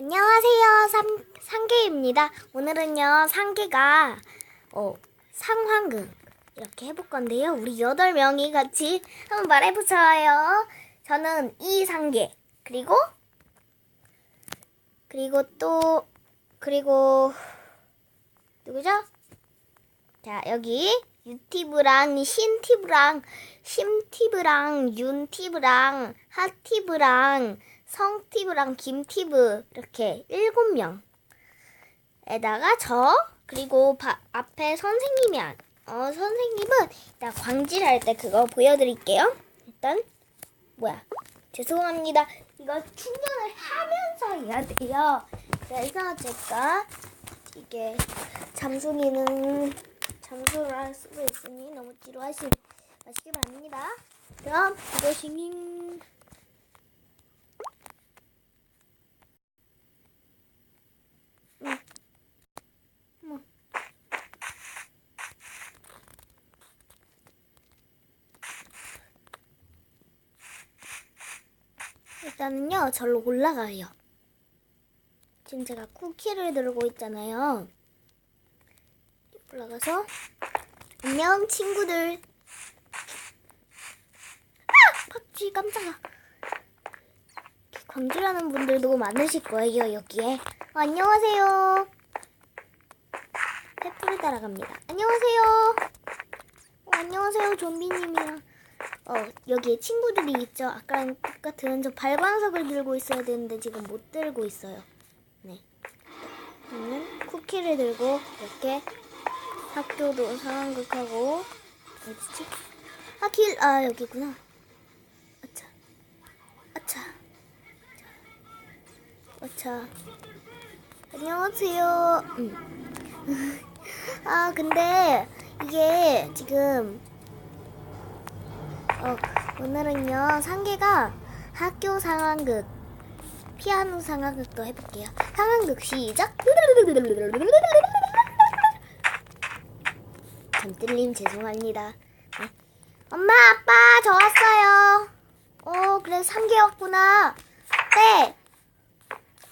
안녕하세요. 상, 상계입니다. 오늘은요, 상계가, 어, 상황극. 이렇게 해볼 건데요. 우리 여덟 명이 같이 한번 말해보자요. 저는 이상계. 그리고, 그리고 또, 그리고, 누구죠? 자, 여기, 유티브랑 신티브랑, 심티브랑, 윤티브랑, 핫티브랑, 성티브랑 김티브 이렇게 일곱 명에다가 저 그리고 바- 앞에 선생님이 안, 어 선생님은 일단 광질할 때 그거 보여드릴게요. 일단 뭐야 죄송합니다. 이거 충전을 하면서 해야 돼요. 그래서 제가 이게 잠수기는 잠수를 할 수도 있으니 너무 지루하시 마시기 바랍니다. 그럼 이것이 일단은요, 절로 올라가요. 지금 제가 쿠키를 들고 있잖아요. 올라가서, 안녕, 친구들. 아! 박쥐, 깜짝아. 광주라는 분들도 많으실 거예요, 여기에. 어, 안녕하세요. 페프를 따라갑니다. 안녕하세요. 어, 안녕하세요, 좀비님이랑. 어, 여기에 친구들이 있죠. 아까랑 똑같은 저 발광석을 들고 있어야 되는데 지금 못 들고 있어요. 네. 저는 쿠키를 들고 이렇게 학교도 상황극하고 어디지? 아, 길, 아, 여기구나. 아차. 아차. 아차. 안녕하세요. 음. 아, 근데 이게 지금 어, 오늘은요, 상계가 학교 상황극, 피아노 상황극도 해볼게요. 상황극 시작! 잠들님 죄송합니다. 네. 엄마, 아빠, 저 왔어요. 어, 그래, 상계 왔구나. 네.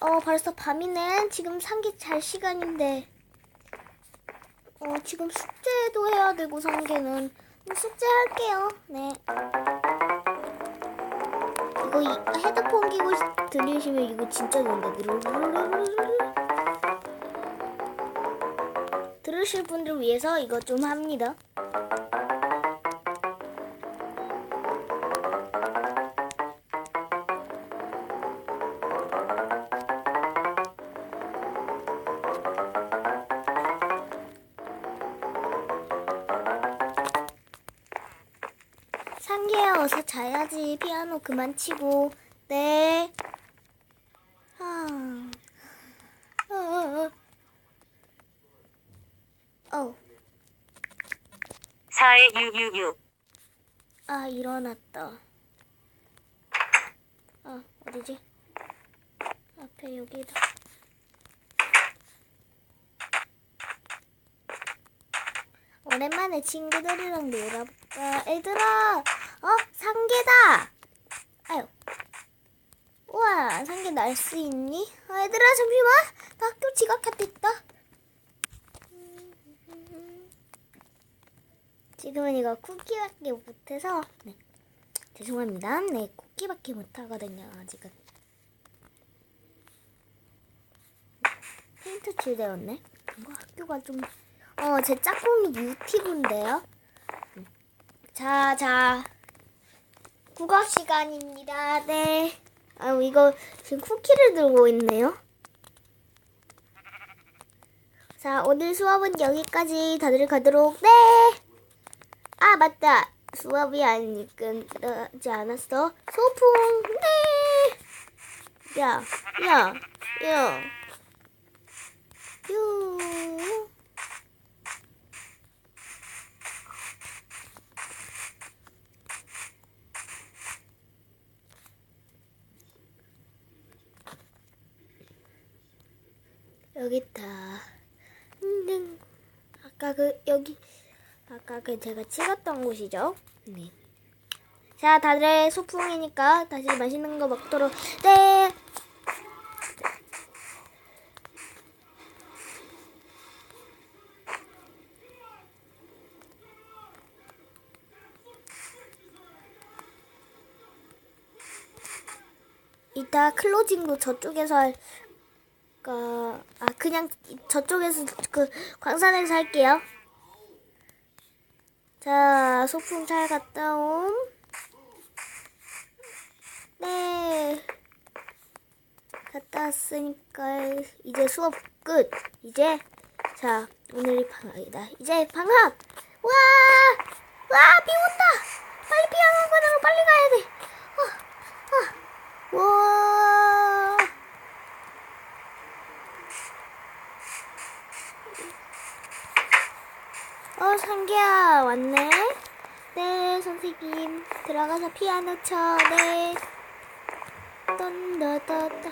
어, 벌써 밤이네. 지금 상계 잘 시간인데. 어, 지금 숙제도 해야 되고, 상계는. 숙제 할게요. 네. 이거 이- 헤드폰 끼고 시- 들으시면 이거 진짜 좋은데. 들으실 분들 위해서 이거 좀 합니다. 상계야. 어서 자야지. 피아노 그만 치고. 네. 아, 어, 어, 어. 어, 사의 유유유 아 일어났다. 아 어디지? 앞에 여기다 오랜만에 친구들이랑 놀아볼까? 얘들아 어? 상계다! 아유. 우와 상계 날 수 있니? 아, 얘들아 잠시만 나 학교 지각할 때 있다. 지금은 이거 쿠키밖에 못해서 네. 죄송합니다. 네 쿠키밖에 못하거든요 아직은 페인트 칠되었네. 이거 학교가 좀 어, 제 짝꿍이 유티브인데요. 자, 자. 국어 시간입니다. 네. 아, 이거 지금 쿠키를 들고 있네요. 자, 오늘 수업은 여기까지 다들 가도록. 네. 아, 맞다. 수업이 아니 끝나지 않았어. 소풍. 네. 야, 야, 야. 유. 여기 있다. 음, 아까 그 여기 아까 그 제가 찍었던 곳이죠. 네. 자, 다들 소풍이니까 다시 맛있는 거 먹도록. 네. 이따 클로징도 저쪽에서 할 까? 아 그냥 저쪽에서 그 광산에서 할게요. 자 소풍 잘 갔다 옴. 네. 갔다 왔으니까 이제 수업 끝. 이제 자 오늘이 방학이다. 이제 방학. 와, 와 비 온다. 빨리 피아노 빨리 가야 돼. 어, 어. 와. 어, 상기야, 왔네? 네, 선생님. 들어가서 피아노 쳐, 네. 던더더더.